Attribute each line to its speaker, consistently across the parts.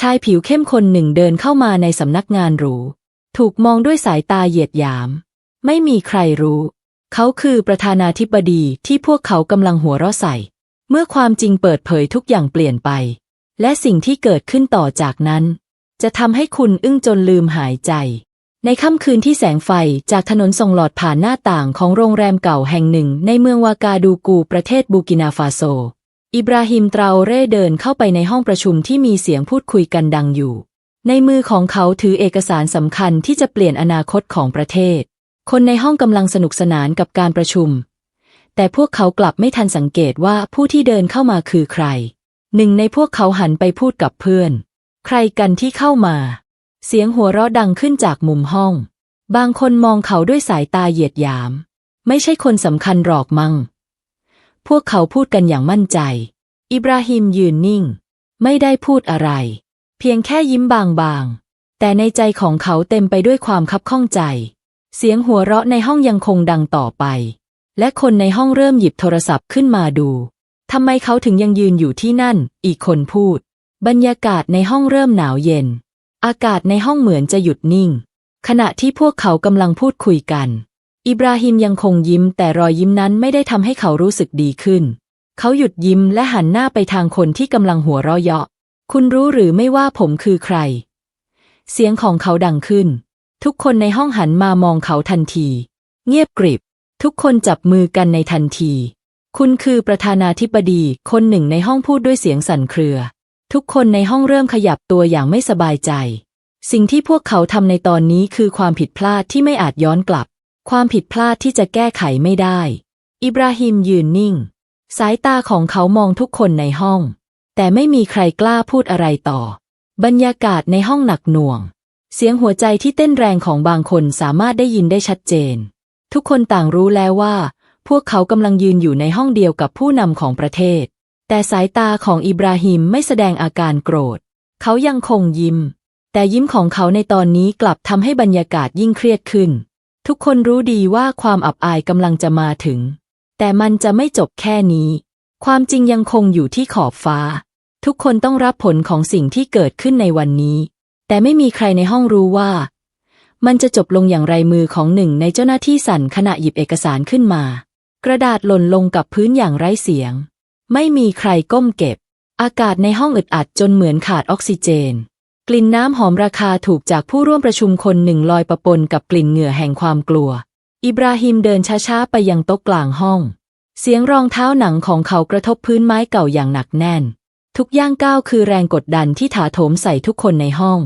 Speaker 1: ชายผิวเข้มคนหนึ่งเดินเข้ามาในสำนักงานหรู ถูกมองด้วยสายตาเหยียดหยาม ไม่มีใครรู้ เขาคือประธานาธิบดีที่พวกเขากำลังหัวเราะใส่ เมื่อความจริงเปิดเผยทุกอย่างเปลี่ยนไป และสิ่งที่เกิดขึ้นต่อจากนั้น จะทำให้คุณอึ้งจนลืมหายใจ ในค่ำคืนที่แสงไฟจากถนนส่องหลอดผ่านหน้าต่างของโรงแรมเก่าแห่งหนึ่งในเมืองวากาดูกูประเทศบูกินาฟาโซ อิบราฮิมตราโอเร่เดินเข้าไปในห้องประชุมที่มีเสียงพูดคุยกันดังอยู่ ในมือของเขาถือเอกสารสำคัญที่จะเปลี่ยนอนาคตของประเทศ คนในห้องกำลังสนุกสนานกับการประชุม แต่พวกเขากลับไม่ทันสังเกตว่าผู้ที่เดินเข้ามาคือใคร หนึ่งในพวกเขาหันไปพูดกับเพื่อน ใครกันที่เข้ามา เสียงหัวเราะดังขึ้นจากมุมห้อง บางคนมองเขาด้วยสายตาเหยียดหยาม ไม่ใช่คนสำคัญหรอกมัง้ง พวกเขาพูดกันอย่างมั่นใจ อิบราฮิมยืนนิ่ง ไม่ได้พูดอะไร เพียงแค่ยิ้มบางๆ แต่ในใจของเขาเต็มไปด้วยความคับข้องใจ เสียงหัวเราะในห้องยังคงดังต่อไป และคนในห้องเริ่มหยิบโทรศัพท์ขึ้นมาดูทำไมเขาถึงยังยืนอยู่ที่นั่น อีกคนพูด บรรยากาศในห้องเริ่มหนาวเย็น อากาศในห้องเหมือนจะหยุดนิ่ง ขณะที่พวกเขากำลังพูดคุยกัน อิบราฮิมยังคงยิ้ม แต่รอยยิ้มนั้นไม่ได้ทำให้เขารู้สึกดีขึ้น เขาหยุดยิ้มและหันหน้าไปทางคนที่กำลังหัวเราะเยาะ คุณรู้หรือไม่ว่าผมคือใคร เสียงของเขาดังขึ้น ทุกคนในห้องหันมามองเขาทันที เงียบกริบ ทุกคนจับมือกันในทันที คุณคือประธานาธิบดี คนหนึ่งในห้องพูดด้วยเสียงสั่นเครือ ทุกคนในห้องเริ่มขยับตัวอย่างไม่สบายใจ สิ่งที่พวกเขาทำในตอนนี้คือความผิดพลาดที่ไม่อาจย้อนกลับ ความผิดพลาดที่จะแก้ไขไม่ได้ อิบราฮิมยืนนิ่ง สายตาของเขามองทุกคนในห้อง แต่ไม่มีใครกล้าพูดอะไรต่อ บรรยากาศในห้องหนักหน่วง เสียงหัวใจที่เต้นแรงของบางคนสามารถได้ยินได้ชัดเจน ทุกคนต่างรู้แล้วว่า พวกเขากำลังยืนอยู่ในห้องเดียวกับผู้นำของประเทศ แต่สายตาของอิบราฮิมไม่แสดงอาการโกรธ เขายังคงยิ้ม แต่ยิ้มของเขาในตอนนี้กลับทำให้บรรยากาศยิ่งเครียดขึ้น ทุกคนรู้ดีว่าความอับอายกำลังจะมาถึง แต่มันจะไม่จบแค่นี้ ความจริงยังคงอยู่ที่ขอบฟ้า ทุกคนต้องรับผลของสิ่งที่เกิดขึ้นในวันนี้ แต่ไม่มีใครในห้องรู้ว่า มันจะจบลงอย่างไรมือของหนึ่งในเจ้าหน้าที่สั่นขณะหยิบเอกสารขึ้นมา กระดาษหล่นลงกับพื้นอย่างไร้เสียง ไม่มีใครก้มเก็บ อากาศในห้องอึดอัดจนเหมือนขาดออกซิเจน กลิ่นน้ำหอมราคาถูกจากผู้ร่วมประชุมคนหนึ่งลอยประปนกับกลิ่นเหงื่อแห่งความกลัว อิบราฮิมเดินช้าๆไปยังโต๊ะกลางห้อง เสียงรองเท้าหนังของเขากระทบพื้นไม้เก่าอย่างหนักแน่น ทุกย่างก้าวคือแรงกดดันที่ถาโถมใส่ทุกคนในห้อง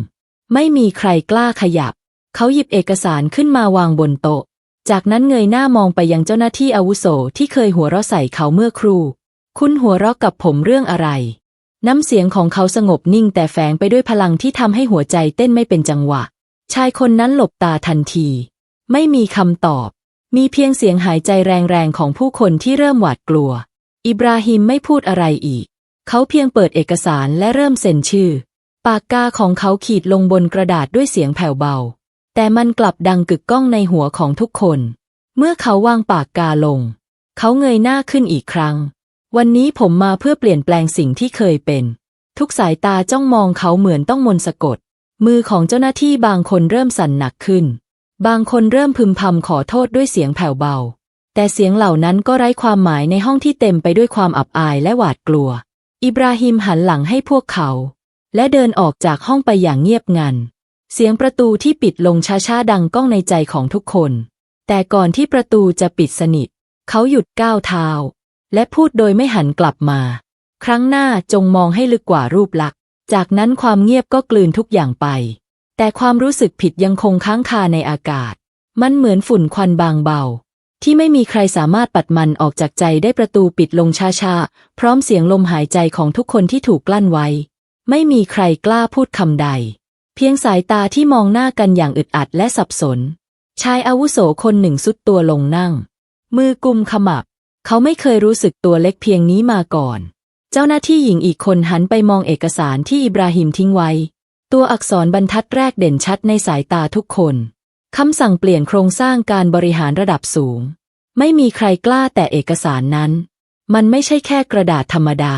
Speaker 1: ไม่มีใครกล้าขยับ เขาหยิบเอกสารขึ้นมาวางบนโต๊ะ จากนั้นเงยหน้ามองไปยังเจ้าหน้าที่อาวุโสที่เคยหัวเราะใส่เขาเมื่อครู่ คุณหัวเราะกับผมเรื่องอะไร น้ำเสียงของเขาสงบนิ่งแต่แฝงไปด้วยพลังที่ทำให้หัวใจเต้นไม่เป็นจังหวะ ชายคนนั้นหลบตาทันที ไม่มีคำตอบ มีเพียงเสียงหายใจแรงๆของผู้คนที่เริ่มหวาดกลัว อิบราฮิมไม่พูดอะไรอีก เขาเพียงเปิดเอกสารและเริ่มเซ็นชื่อ ปากกาของเขาขีดลงบนกระดาษด้วยเสียงแผ่วเบา แต่มันกลับดังกึกก้องในหัวของทุกคน เมื่อเขาวางปากกาลง เขาเงยหน้าขึ้นอีกครั้ง วันนี้ผมมาเพื่อเปลี่ยนแปลงสิ่งที่เคยเป็น ทุกสายตาจ้องมองเขาเหมือนต้องมนต์สะกด มือของเจ้าหน้าที่บางคนเริ่มสั่นหนักขึ้น บางคนเริ่มพึมพำขอโทษด้วยเสียงแผ่วเบา แต่เสียงเหล่านั้นก็ไร้ความหมายในห้องที่เต็มไปด้วยความอับอายและหวาดกลัว อิบราฮิมหันหลังให้พวกเขา และเดินออกจากห้องไปอย่างเงียบงัน เสียงประตูที่ปิดลงช้าๆดังก้องในใจของทุกคน แต่ก่อนที่ประตูจะปิดสนิท เขาหยุดก้าวเท้า และพูดโดยไม่หันกลับมา ครั้งหน้าจงมองให้ลึกกว่ารูปลักษณ์จากนั้นความเงียบก็กลืนทุกอย่างไป แต่ความรู้สึกผิดยังคงค้างคาในอากาศ มันเหมือนฝุ่นควันบางเบา ที่ไม่มีใครสามารถปัดมันออกจากใจได้ประตูปิดลงช้าๆ พร้อมเสียงลมหายใจของทุกคนที่ถูกกลั้นไว้ ไม่มีใครกล้าพูดคำใด เพียงสายตาที่มองหน้ากันอย่างอึดอัดและสับสน ชายอาวุโสคนหนึ่งสุดตัวลงนั่ง มือกุมขมับ เขาไม่เคยรู้สึกตัวเล็กเพียงนี้มาก่อน เจ้าหน้าที่หญิงอีกคนหันไปมองเอกสารที่อิบราฮิมทิ้งไว้ ตัวอักษรบรรทัดแรกเด่นชัดในสายตาทุกคนคำสั่งเปลี่ยนโครงสร้างการบริหารระดับสูง ไม่มีใครกล้าแต่เอกสารนั้น มันไม่ใช่แค่กระดาษธรรมดา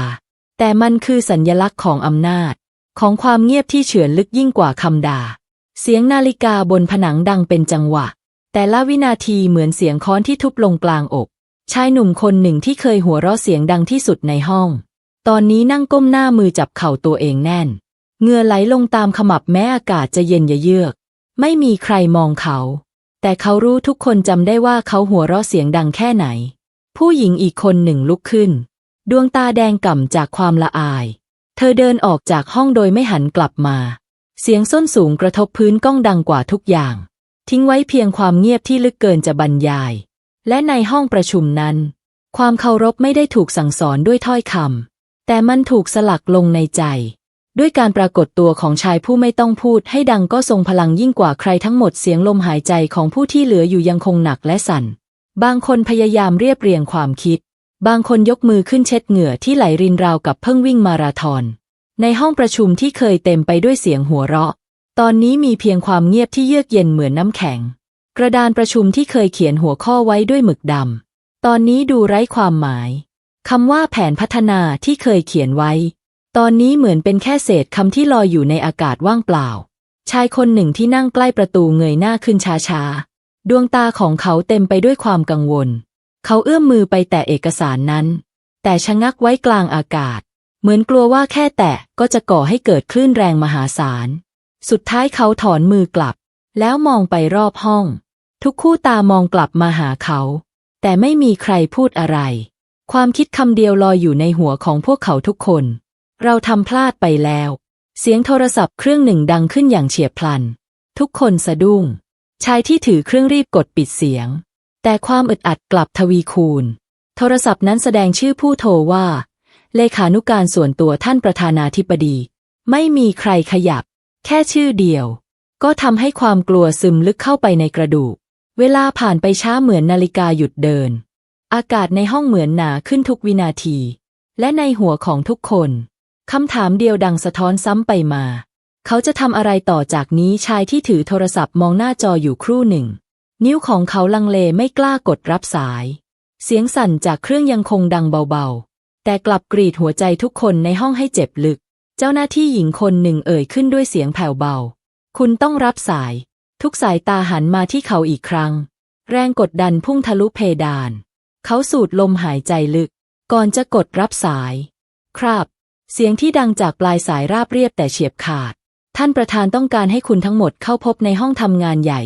Speaker 1: แต่มันคือสัญญลักษณ์ของอำนาจ ของความเงียบที่เฉือนลึกยิ่งกว่าคำด่า เสียงนาฬิกาบนผนังดังเป็นจังหวะ แต่ละวินาทีเหมือนเสียงค้อนที่ทุบลงกลางอก ชายหนุ่มคนหนึ่งที่เคยหัวเราะเสียงดังที่สุดในห้อง ตอนนี้นั่งก้มหน้ามือจับเข่าตัวเองแน่นเหงื่อไหลลงตามขมับแม้อากาศจะเย็นเยือก ไม่มีใครมองเขา แต่เขารู้ทุกคนจำได้ว่าเขาหัวเราะเสียงดังแค่ไหน ผู้หญิงอีกคนหนึ่งลุกขึ้น ดวงตาแดงก่ำจากความละอาย เธอเดินออกจากห้องโดยไม่หันกลับมา เสียงส้นสูงกระทบพื้นก้องดังกว่าทุกอย่าง ทิ้งไว้เพียงความเงียบที่ลึกเกินจะบรรยาย และในห้องประชุมนั้น ความเคารพไม่ได้ถูกสั่งสอนด้วยถ้อยคำแต่มันถูกสลักลงในใจ ด้วยการปรากฏตัวของชายผู้ไม่ต้องพูดให้ดังก็ทรงพลังยิ่งกว่าใครทั้งหมดเสียงลมหายใจของผู้ที่เหลืออยู่ยังคงหนักและสั่น บางคนพยายามเรียบเรียงความคิด บางคนยกมือขึ้นเช็ดเหงื่อที่ไหลรินราวกับเพิ่งวิ่งมาราธอนในห้องประชุมที่เคยเต็มไปด้วยเสียงหัวเราะ ตอนนี้มีเพียงความเงียบที่เยือกเย็นเหมือนน้ำแข็ง กระดานประชุมที่เคยเขียนหัวข้อไว้ด้วยหมึกดำ ตอนนี้ดูไร้ความหมาย คำว่าแผนพัฒนาที่เคยเขียนไว้ ตอนนี้เหมือนเป็นแค่เศษคำที่ลอยอยู่ในอากาศว่างเปล่า ชายคนหนึ่งที่นั่งใกล้ประตูเงยหน้าขึ้นช้าๆ ดวงตาของเขาเต็มไปด้วยความกังวล เขาเอื้อมมือไปแตะเอกสารนั้น แต่ชะงักไว้กลางอากาศ เหมือนกลัวว่าแค่แตะก็จะก่อให้เกิดคลื่นแรงมหาศาล สุดท้ายเขาถอนมือกลับ แล้วมองไปรอบห้อง ทุกคู่ตามองกลับมาหาเขา แต่ไม่มีใครพูดอะไร ความคิดคำเดียวลอยอยู่ในหัวของพวกเขาทุกคน เราทำพลาดไปแล้ว เสียงโทรศัพท์เครื่องหนึ่งดังขึ้นอย่างเฉียบพลัน ทุกคนสะดุ้ง ชายที่ถือเครื่องรีบกดปิดเสียง แต่ความอึดอัดกลับทวีคูณ โทรศัพท์นั้นแสดงชื่อผู้โทรว่า เลขานุการส่วนตัวท่านประธานาธิบดี ไม่มีใครขยับ แค่ชื่อเดียว ก็ทำให้ความกลัวซึมลึกเข้าไปในกระดูก เวลาผ่านไปช้าเหมือนนาฬิกาหยุดเดิน อากาศในห้องเหมือนหนาขึ้นทุกวินาที และในหัวของทุกคนคำถามเดียวดังสะท้อนซ้ำไปมา เขาจะทำอะไรต่อจากนี้ชายที่ถือโทรศัพท์มองหน้าจออยู่ครู่หนึ่ง นิ้วของเขาลังเลไม่กล้ากดรับสาย เสียงสั่นจากเครื่องยังคงดังเบาๆ แต่กลับกรีดหัวใจทุกคนในห้องให้เจ็บลึก เจ้าหน้าที่หญิงคนหนึ่งเอ่ยขึ้นด้วยเสียงแผ่วเบา คุณต้องรับสาย ทุกสายตาหันมาที่เขาอีกครั้ง แรงกดดันพุ่งทะลุเพดาน เขาสูดลมหายใจลึก ก่อนจะกดรับสาย ครับ เสียงที่ดังจากปลายสายราบเรียบแต่เฉียบขาด ท่านประธานต้องการให้คุณทั้งหมดเข้าพบในห้องทำงานใหญ่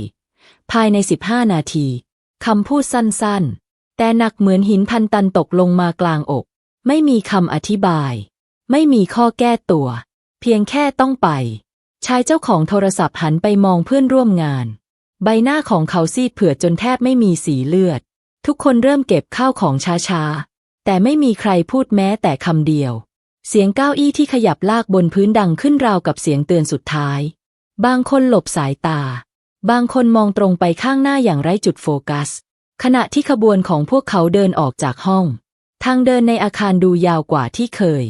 Speaker 1: ภายใน 15 นาทีคำพูดสั้นๆ แต่หนักเหมือนหินพันตันตกลงมากลางอก ไม่มีคำอธิบาย ไม่มีข้อแก้ตัว เพียงแค่ต้องไป ชายเจ้าของโทรศัพท์หันไปมองเพื่อนร่วมงาน ใบหน้าของเขาซีดเผือดจนแทบไม่มีสีเลือด ทุกคนเริ่มเก็บข้าวของช้าๆ แต่ไม่มีใครพูดแม้แต่คำเดียว เสียงเก้าอี้ที่ขยับลากบนพื้นดังขึ้นราวกับเสียงเตือนสุดท้าย บางคนหลบสายตา บางคนมองตรงไปข้างหน้าอย่างไร้จุดโฟกัส ขณะที่ขบวนของพวกเขาเดินออกจากห้อง ทางเดินในอาคารดูยาวกว่าที่เคย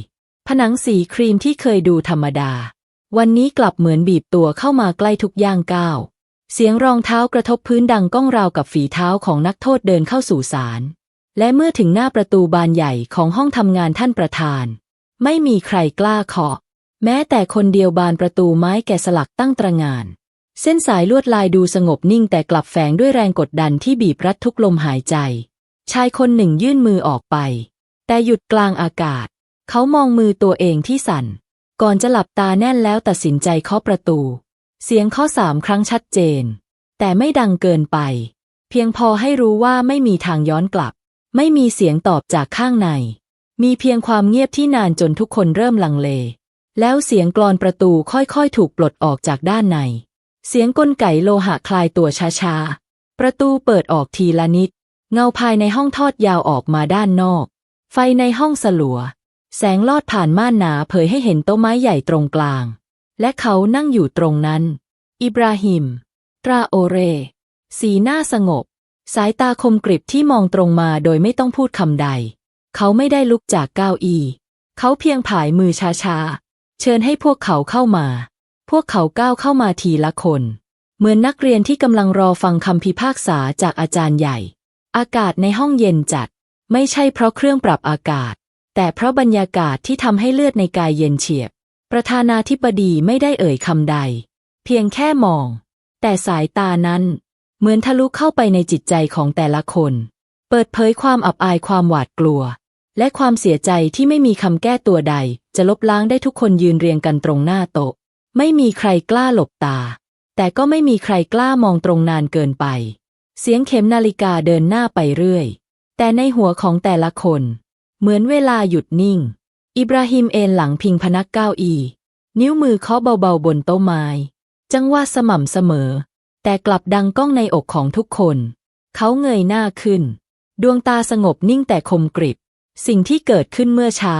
Speaker 1: ผนังสีครีมที่เคยดูธรรมดา วันนี้กลับเหมือนบีบตัวเข้ามาใกล้ทุกย่างก้าว เสียงรองเท้ากระทบพื้นดังก้องราวกับฝีเท้าของนักโทษเดินเข้าสู่ศาล และเมื่อถึงหน้าประตูบานใหญ่ของห้องทำงานท่านประธาน ไม่มีใครกล้าเคาะ แม้แต่คนเดียวบานประตูไม้แกะสลักตั้งตระงาน เส้นสายลวดลายดูสงบนิ่งแต่กลับแฝงด้วยแรงกดดันที่บีบรัดทุกลมหายใจ ชายคนหนึ่งยื่นมือออกไป แต่หยุดกลางอากาศ เขามองมือตัวเองที่สั่น ก่อนจะหลับตาแน่นแล้วตัดสินใจเคาะประตู เสียงข้อสามครั้งชัดเจน แต่ไม่ดังเกินไป เพียงพอให้รู้ว่าไม่มีทางย้อนกลับ ไม่มีเสียงตอบจากข้างใน มีเพียงความเงียบที่นานจนทุกคนเริ่มลังเล แล้วเสียงกลอนประตูค่อยๆ ถูกปลดออกจากด้านใน เสียงกลไกโลหะคลายตัวช้าๆ ประตูเปิดออกทีละนิด เงาภายในห้องทอดยาวออกมาด้านนอก ไฟในห้องสลัว แสงลอดผ่านม่านหนาเผยให้เห็นโต๊ะไม้ใหญ่ตรงกลาง และเขานั่งอยู่ตรงนั้น อิบราฮิม ตราโอเร สีหน้าสงบ สายตาคมกริบที่มองตรงมาโดยไม่ต้องพูดคำใด เขาไม่ได้ลุกจากเก้าอี้ เขาเพียงผายมือช้าๆ เชิญให้พวกเขาเข้ามา พวกเขาก้าวเข้ามาทีละคน เหมือนนักเรียนที่กำลังรอฟังคำพิพากษาจากอาจารย์ใหญ่ อากาศในห้องเย็นจัด ไม่ใช่เพราะเครื่องปรับอากาศ แต่เพราะบรรยากาศที่ทำให้เลือดในกายเย็นเฉียบ ประธานาธิบดีไม่ได้เอ่ยคำใด เพียงแค่มอง แต่สายตานั้น เหมือนทะลุเข้าไปในจิตใจของแต่ละคน เปิดเผยความอับอายความหวาดกลัว และความเสียใจที่ไม่มีคำแก้ตัวใด จะลบล้างได้ทุกคนยืนเรียงกันตรงหน้าโต๊ะ ไม่มีใครกล้าหลบตา แต่ก็ไม่มีใครกล้ามองตรงนานเกินไป เสียงเข็มนาฬิกาเดินหน้าไปเรื่อย แต่ในหัวของแต่ละคน เหมือนเวลาหยุดนิ่ง อิบราฮิมเอนหลังพิงพนักเก้าอี้นิ้วมือเคาะเบาๆบนโต๊ะไม้ จังหวะสม่ำเสมอ แต่กลับดังก้องในอกของทุกคน เขาเงยหน้าขึ้น ดวงตาสงบนิ่งแต่คมกริบ สิ่งที่เกิดขึ้นเมื่อเช้า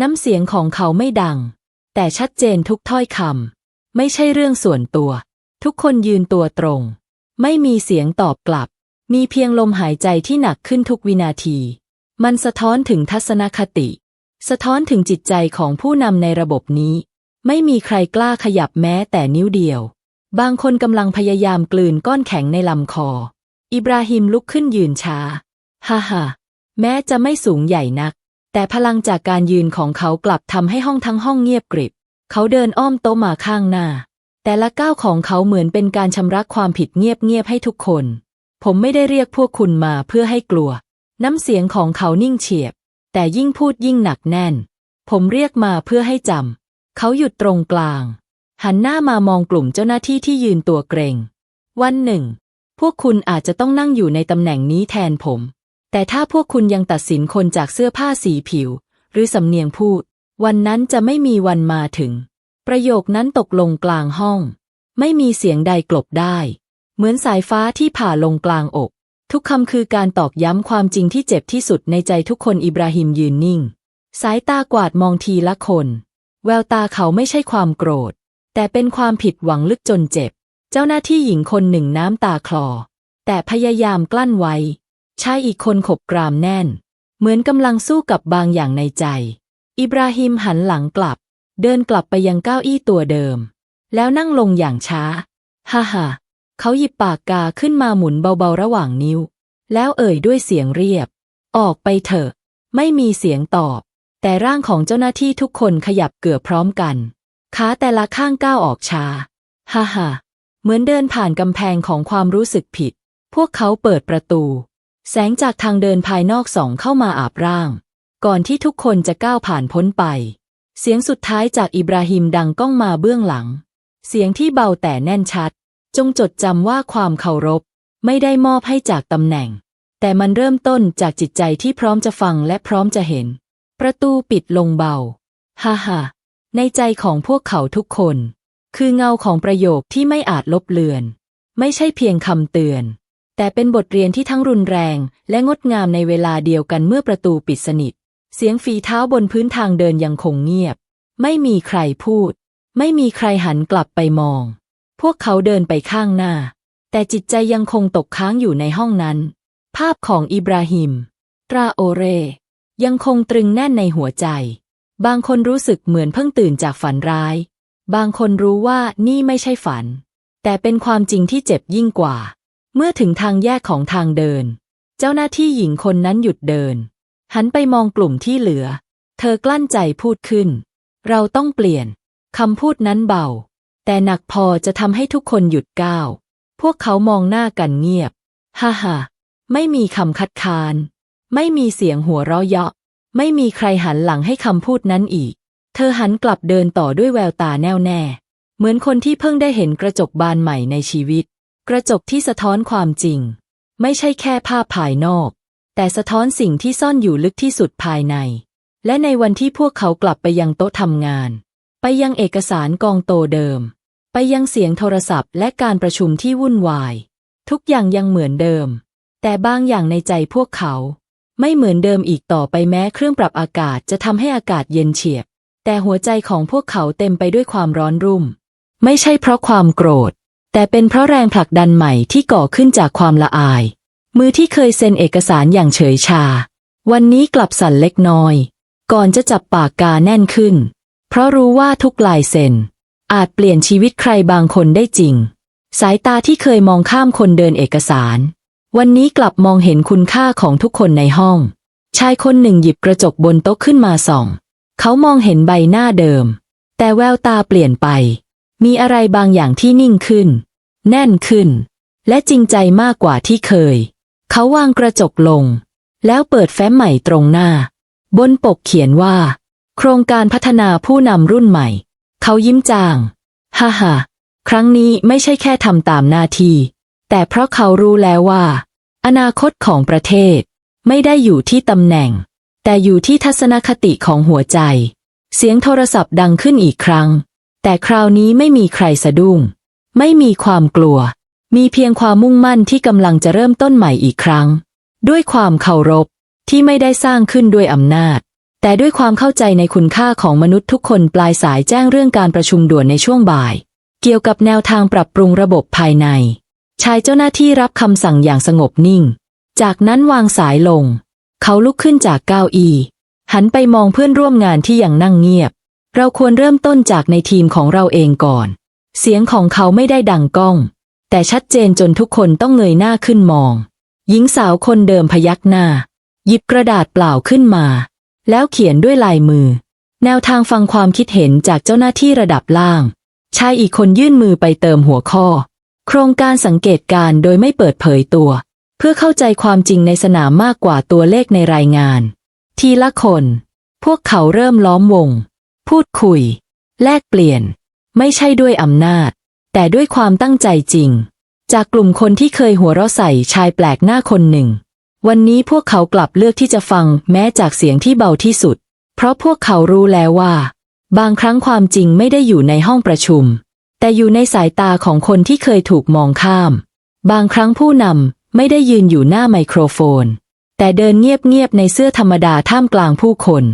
Speaker 1: น้ำเสียงของเขาไม่ดัง แต่ชัดเจนทุกถ้อยคำไม่ใช่เรื่องส่วนตัว ทุกคนยืนตัวตรง ไม่มีเสียงตอบกลับ มีเพียงลมหายใจที่หนักขึ้นทุกวินาที มันสะท้อนถึงทัศนคติ สะท้อนถึงจิตใจของผู้นำในระบบนี้ ไม่มีใครกล้าขยับแม้แต่นิ้วเดียว บางคนกำลังพยายามกลืนก้อนแข็งในลำคอ อิบราฮิมลุกขึ้นยืนช้าฮ่าฮ่าแม้จะไม่สูงใหญ่นัก แต่พลังจากการยืนของเขากลับทำให้ห้องทั้งห้องเงียบกริบ เขาเดินอ้อมโต๊ะมาข้างหน้า แต่ละก้าวของเขาเหมือนเป็นการชำระความผิดเงียบๆให้ทุกคน ผมไม่ได้เรียกพวกคุณมาเพื่อให้กลัว น้ำเสียงของเขานิ่งเฉียบ แต่ยิ่งพูดยิ่งหนักแน่น ผมเรียกมาเพื่อให้จำ เขาหยุดตรงกลาง หันหน้ามามองกลุ่มเจ้าหน้าที่ที่ยืนตัวเกรง วันหนึ่ง พวกคุณอาจจะต้องนั่งอยู่ในตำแหน่งนี้แทนผม แต่ถ้าพวกคุณยังตัดสินคนจากเสื้อผ้าสีผิว หรือสำเนียงพูด วันนั้นจะไม่มีวันมาถึง ประโยคนั้นตกลงกลางห้อง ไม่มีเสียงใดกลบได้ เหมือนสายฟ้าที่ผ่าลงกลางอก ทุกคำคือการตอกย้ำความจริงที่เจ็บที่สุดในใจทุกคนอิบราฮิมยืนนิ่ง สายตากวาดมองทีละคน แววตาเขาไม่ใช่ความโกรธ แต่เป็นความผิดหวังลึกจนเจ็บ เจ้าหน้าที่หญิงคนหนึ่งน้ำตาคลอ แต่พยายามกลั้นไว้ชายอีกคนขบกรามแน่น เหมือนกำลังสู้กับบางอย่างในใจ อิบราฮิมหันหลังกลับ เดินกลับไปยังเก้าอี้ตัวเดิม แล้วนั่งลงอย่างช้า ฮ่าฮ่า เขาหยิบปากกาขึ้นมาหมุนเบาๆระหว่างนิ้ว แล้วเอ่ยด้วยเสียงเรียบ ออกไปเถอะ ไม่มีเสียงตอบ แต่ร่างของเจ้าหน้าที่ทุกคนขยับเกือบพร้อมกันขาแต่ละข้างก้าวออกช้าฮ่าฮ่าเหมือนเดินผ่านกำแพงของความรู้สึกผิด พวกเขาเปิดประตู แสงจากทางเดินภายนอกส่องเข้ามาอาบร่าง ก่อนที่ทุกคนจะก้าวผ่านพ้นไป เสียงสุดท้ายจากอิบราฮิมดังก้องมาเบื้องหลัง เสียงที่เบาแต่แน่นชัด จงจดจำว่าความเคารพ ไม่ได้มอบให้จากตำแหน่ง แต่มันเริ่มต้นจากจิตใจที่พร้อมจะฟังและพร้อมจะเห็น ประตูปิดลงเบา ฮ่าฮ่าในใจของพวกเขาทุกคน คือเงาของประโยคที่ไม่อาจลบเลือน ไม่ใช่เพียงคำเตือน แต่เป็นบทเรียนที่ทั้งรุนแรงและงดงามในเวลาเดียวกันเมื่อประตูปิดสนิท เสียงฝีเท้าบนพื้นทางเดินยังคงเงียบ ไม่มีใครพูด ไม่มีใครหันกลับไปมอง พวกเขาเดินไปข้างหน้า แต่จิตใจยังคงตกค้างอยู่ในห้องนั้น ภาพของอิบราฮิมตราโอเร ยังคงตรึงแน่นในหัวใจ บางคนรู้สึกเหมือนเพิ่งตื่นจากฝันร้าย บางคนรู้ว่านี่ไม่ใช่ฝัน แต่เป็นความจริงที่เจ็บยิ่งกว่า เมื่อถึงทางแยกของทางเดิน เจ้าหน้าที่หญิงคนนั้นหยุดเดิน หันไปมองกลุ่มที่เหลือ เธอกลั้นใจพูดขึ้น เราต้องเปลี่ยนคำพูดนั้นเบา แต่หนักพอจะทำให้ทุกคนหยุดก้าว พวกเขามองหน้ากันเงียบ ฮ่าฮ่าไม่มีคำคัดค้าน ไม่มีเสียงหัวเราะเยาะ ไม่มีใครหันหลังให้คำพูดนั้นอีก เธอหันกลับเดินต่อด้วยแววตาแน่วแน่ เหมือนคนที่เพิ่งได้เห็นกระจกบานใหม่ในชีวิต กระจกที่สะท้อนความจริง ไม่ใช่แค่ภาพภายนอก แต่สะท้อนสิ่งที่ซ่อนอยู่ลึกที่สุดภายใน และในวันที่พวกเขากลับไปยังโต๊ะทำงาน ไปยังเอกสารกองโตเดิม ไปยังเสียงโทรศัพท์และการประชุมที่วุ่นวาย ทุกอย่างยังเหมือนเดิม แต่บางอย่างในใจพวกเขา ไม่เหมือนเดิมอีกต่อไปแม้เครื่องปรับอากาศจะทำให้อากาศเย็นเฉียบ แต่หัวใจของพวกเขาเต็มไปด้วยความร้อนรุ่ม ไม่ใช่เพราะความโกรธ แต่เป็นเพราะแรงผลักดันใหม่ที่ก่อขึ้นจากความละอาย มือที่เคยเซ็นเอกสารอย่างเฉยชา วันนี้กลับสั่นเล็กน้อย ก่อนจะจับปากกาแน่นขึ้น เพราะรู้ว่าทุกลายเซ็น อาจเปลี่ยนชีวิตใครบางคนได้จริง สายตาที่เคยมองข้ามคนเดินเอกสาร วันนี้กลับมองเห็นคุณค่าของทุกคนในห้อง ชายคนหนึ่งหยิบกระจกบนโต๊ะขึ้นมาส่อง เขามองเห็นใบหน้าเดิม แต่แววตาเปลี่ยนไป มีอะไรบางอย่างที่นิ่งขึ้น แน่นขึ้น และจริงใจมากกว่าที่เคย เขาวางกระจกลง แล้วเปิดแฟ้มใหม่ตรงหน้า บนปกเขียนว่า โครงการพัฒนาผู้นำรุ่นใหม่ เขายิ้มจาง ฮ่าฮ่าครั้งนี้ไม่ใช่แค่ทำตามหน้าที่ แต่เพราะเขารู้แล้วว่า อนาคตของประเทศ ไม่ได้อยู่ที่ตำแหน่ง แต่อยู่ที่ทัศนคติของหัวใจ เสียงโทรศัพท์ดังขึ้นอีกครั้ง แต่คราวนี้ไม่มีใครสะดุ้ง ไม่มีความกลัว มีเพียงความมุ่งมั่นที่กำลังจะเริ่มต้นใหม่อีกครั้ง ด้วยความเคารพที่ไม่ได้สร้างขึ้นด้วยอำนาจ แต่ด้วยความเข้าใจในคุณค่าของมนุษย์ทุกคนปลายสายแจ้งเรื่องการประชุมด่วนในช่วงบ่าย เกี่ยวกับแนวทางปรับปรุงระบบภายใน ชายเจ้าหน้าที่รับคำสั่งอย่างสงบนิ่ง จากนั้นวางสายลง เขาลุกขึ้นจากเก้าอี้หันไปมองเพื่อนร่วมงานที่ยังนั่งเงียบ เราควรเริ่มต้นจากในทีมของเราเองก่อน เสียงของเขาไม่ได้ดังก้อง แต่ชัดเจนจนทุกคนต้องเงยหน้าขึ้นมอง หญิงสาวคนเดิมพยักหน้า หยิบกระดาษเปล่าขึ้นมา แล้วเขียนด้วยลายมือ แนวทางฟังความคิดเห็นจากเจ้าหน้าที่ระดับล่าง ชายอีกคนยื่นมือไปเติมหัวข้อ โครงการสังเกตการโดยไม่เปิดเผยตัว เพื่อเข้าใจความจริงในสนามมากกว่าตัวเลขในรายงาน ทีละคน พวกเขาเริ่มล้อมวง พูดคุย แลกเปลี่ยน ไม่ใช่ด้วยอำนาจ แต่ด้วยความตั้งใจจริง จากกลุ่มคนที่เคยหัวเราะใส่ชายแปลกหน้าคนหนึ่ง วันนี้พวกเขากลับเลือกที่จะฟังแม้จากเสียงที่เบาที่สุด เพราะพวกเขารู้แล้วว่า บางครั้งความจริงไม่ได้อยู่ในห้องประชุม แต่อยู่ในสายตาของคนที่เคยถูกมองข้าม บางครั้งผู้นำไม่ได้ยืนอยู่หน้าไมโครโฟน แต่เดินเงียบๆในเสื้อธรรมดาท่ามกลางผู้คน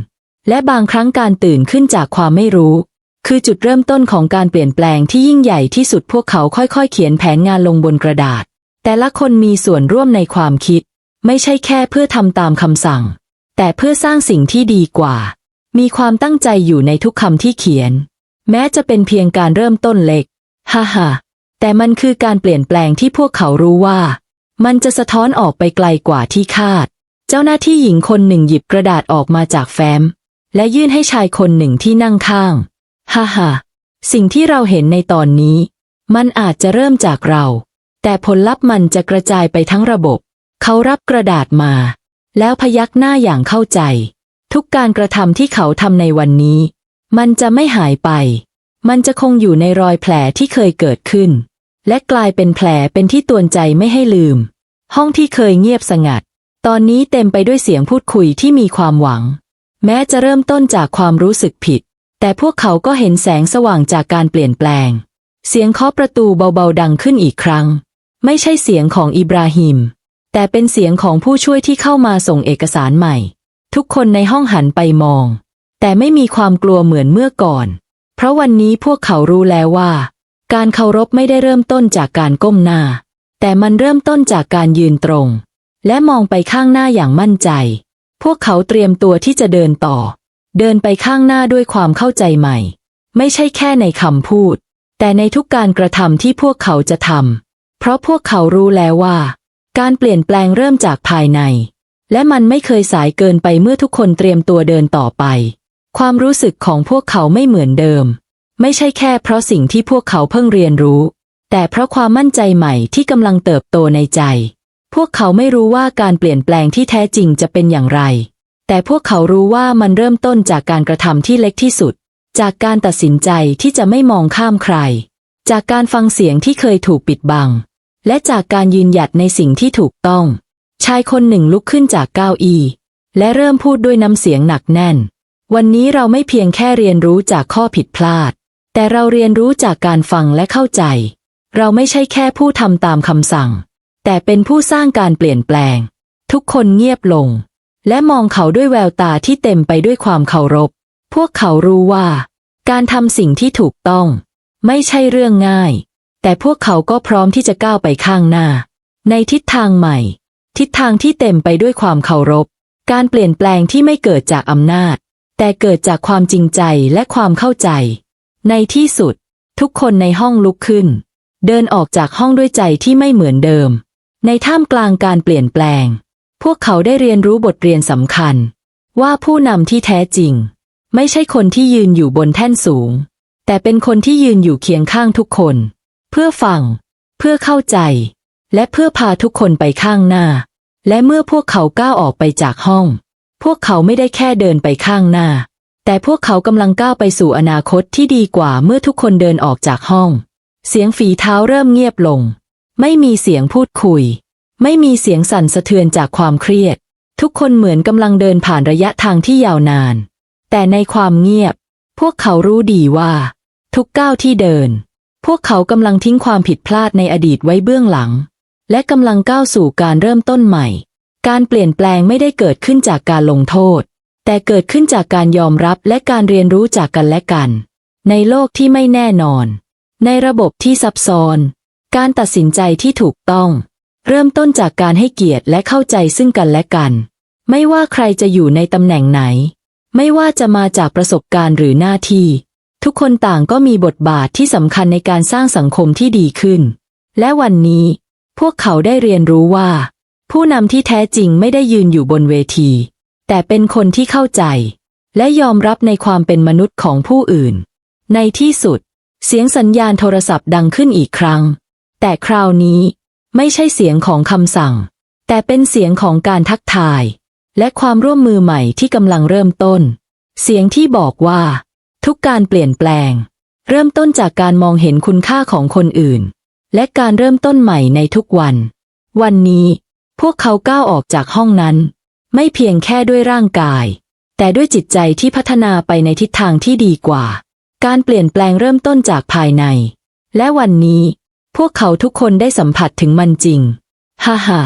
Speaker 1: และบางครั้งการตื่นขึ้นจากความไม่รู้ คือจุดเริ่มต้นของการเปลี่ยนแปลงที่ยิ่งใหญ่ที่สุดพวกเขาค่อยๆ เขียนแผนงานลงบนกระดาษ แต่ละคนมีส่วนร่วมในความคิด ไม่ใช่แค่เพื่อทำตามคำสั่ง แต่เพื่อสร้างสิ่งที่ดีกว่า มีความตั้งใจอยู่ในทุกคำที่เขียน แม้จะเป็นเพียงการเริ่มต้นเล็ก ฮ่าฮ่าแต่มันคือการเปลี่ยนแปลงที่พวกเขารู้ว่า มันจะสะท้อนออกไปไกลกว่าที่คาด เจ้าหน้าที่หญิงคนหนึ่งหยิบกระดาษออกมาจากแฟ้ม และยื่นให้ชายคนหนึ่งที่นั่งข้าง ฮ่าฮ่าสิ่งที่เราเห็นในตอนนี้ มันอาจจะเริ่มจากเรา แต่ผลลัพธ์มันจะกระจายไปทั้งระบบ เขารับกระดาษมา แล้วพยักหน้าอย่างเข้าใจ ทุกการกระทำที่เขาทำในวันนี้ มันจะไม่หายไป มันจะคงอยู่ในรอยแผลที่เคยเกิดขึ้น และกลายเป็นแผลเป็นที่ตวนใจไม่ให้ลืม ห้องที่เคยเงียบสงัด ตอนนี้เต็มไปด้วยเสียงพูดคุยที่มีความหวัง แม้จะเริ่มต้นจากความรู้สึกผิด แต่พวกเขาก็เห็นแสงสว่างจากการเปลี่ยนแปลง เสียงเคาะประตูเบาๆดังขึ้นอีกครั้ง ไม่ใช่เสียงของอิบราฮิม แต่เป็นเสียงของผู้ช่วยที่เข้ามาส่งเอกสารใหม่ ทุกคนในห้องหันไปมอง แต่ไม่มีความกลัวเหมือนเมื่อก่อน เพราะวันนี้พวกเขารู้แล้วว่า การเคารพไม่ได้เริ่มต้นจากการก้มหน้า แต่มันเริ่มต้นจากการยืนตรง และมองไปข้างหน้าอย่างมั่นใจ พวกเขาเตรียมตัวที่จะเดินต่อ เดินไปข้างหน้าด้วยความเข้าใจใหม่ ไม่ใช่แค่ในคำพูด แต่ในทุกการกระทำที่พวกเขาจะทำเพราะพวกเขารู้แล้วว่า การเปลี่ยนแปลงเริ่มจากภายใน และมันไม่เคยสายเกินไปเมื่อทุกคนเตรียมตัวเดินต่อไป ความรู้สึกของพวกเขาไม่เหมือนเดิม ไม่ใช่แค่เพราะสิ่งที่พวกเขาเพิ่งเรียนรู้ แต่เพราะความมั่นใจใหม่ที่กำลังเติบโตในใจ พวกเขาไม่รู้ว่าการเปลี่ยนแปลงที่แท้จริงจะเป็นอย่างไร แต่พวกเขารู้ว่ามันเริ่มต้นจากการกระทำที่เล็กที่สุด จากการตัดสินใจที่จะไม่มองข้ามใคร จากการฟังเสียงที่เคยถูกปิดบัง และจากการยืนหยัดในสิ่งที่ถูกต้อง ชายคนหนึ่งลุกขึ้นจากเก้าอี้และเริ่มพูดด้วยน้ำเสียงหนักแน่น วันนี้เราไม่เพียงแค่เรียนรู้จากข้อผิดพลาด แต่เราเรียนรู้จากการฟังและเข้าใจ เราไม่ใช่แค่ผู้ทำตามคำสั่ง แต่เป็นผู้สร้างการเปลี่ยนแปลง ทุกคนเงียบลง และมองเขาด้วยแววตาที่เต็มไปด้วยความเคารพ พวกเขารู้ว่า การทำสิ่งที่ถูกต้อง ไม่ใช่เรื่องง่าย แต่พวกเขาก็พร้อมที่จะก้าวไปข้างหน้า ในทิศทางใหม่ ทิศทางที่เต็มไปด้วยความเคารพ การเปลี่ยนแปลงที่ไม่เกิดจากอำนาจ แต่เกิดจากความจริงใจและความเข้าใจ ในที่สุด ทุกคนในห้องลุกขึ้น เดินออกจากห้องด้วยใจที่ไม่เหมือนเดิม ในท่ามกลางการเปลี่ยนแปลง พวกเขาได้เรียนรู้บทเรียนสำคัญ ว่าผู้นำที่แท้จริง ไม่ใช่คนที่ยืนอยู่บนแท่นสูง แต่เป็นคนที่ยืนอยู่เคียงข้างทุกคน เพื่อฟัง เพื่อเข้าใจ และเพื่อพาทุกคนไปข้างหน้า และเมื่อพวกเขาก้าวออกไปจากห้อง พวกเขาไม่ได้แค่เดินไปข้างหน้า แต่พวกเขากำลังก้าวไปสู่อนาคตที่ดีกว่าเมื่อทุกคนเดินออกจากห้อง เสียงฝีเท้าเริ่มเงียบลง ไม่มีเสียงพูดคุย ไม่มีเสียงสั่นสะเทือนจากความเครียด ทุกคนเหมือนกำลังเดินผ่านระยะทางที่ยาวนาน แต่ในความเงียบ พวกเขารู้ดีว่า ทุกก้าวที่เดิน พวกเขากำลังทิ้งความผิดพลาดในอดีตไว้เบื้องหลัง และกำลังก้าวสู่การเริ่มต้นใหม่ การเปลี่ยนแปลงไม่ได้เกิดขึ้นจากการลงโทษ แต่เกิดขึ้นจากการยอมรับและการเรียนรู้จากกันและกัน ในโลกที่ไม่แน่นอน ในระบบที่ซับซ้อน การตัดสินใจที่ถูกต้อง เริ่มต้นจากการให้เกียรติและเข้าใจซึ่งกันและกัน ไม่ว่าใครจะอยู่ในตำแหน่งไหน ไม่ว่าจะมาจากประสบการณ์หรือหน้าที่ ทุกคนต่างก็มีบทบาทที่สำคัญในการสร้างสังคมที่ดีขึ้น และวันนี้ พวกเขาได้เรียนรู้ว่า ผู้นำที่แท้จริงไม่ได้ยืนอยู่บนเวที แต่เป็นคนที่เข้าใจ และยอมรับในความเป็นมนุษย์ของผู้อื่น ในที่สุด เสียงสัญญาณโทรศัพท์ดังขึ้นอีกครั้ง แต่คราวนี้ ไม่ใช่เสียงของคำสั่ง แต่เป็นเสียงของการทักทาย และความร่วมมือใหม่ที่กำลังเริ่มต้น เสียงที่บอกว่า ทุกการเปลี่ยนแปลง เริ่มต้นจากการมองเห็นคุณค่าของคนอื่น และการเริ่มต้นใหม่ในทุกวัน วันนี้ พวกเขาก้าวออกจากห้องนั้น ไม่เพียงแค่ด้วยร่างกาย แต่ด้วยจิตใจที่พัฒนาไปในทิศทางที่ดีกว่า การเปลี่ยนแปลงเริ่มต้นจากภายใน และวันนี้ พวกเขาทุกคนได้สัมผัสถึงมันจริง ฮ่าฮ่า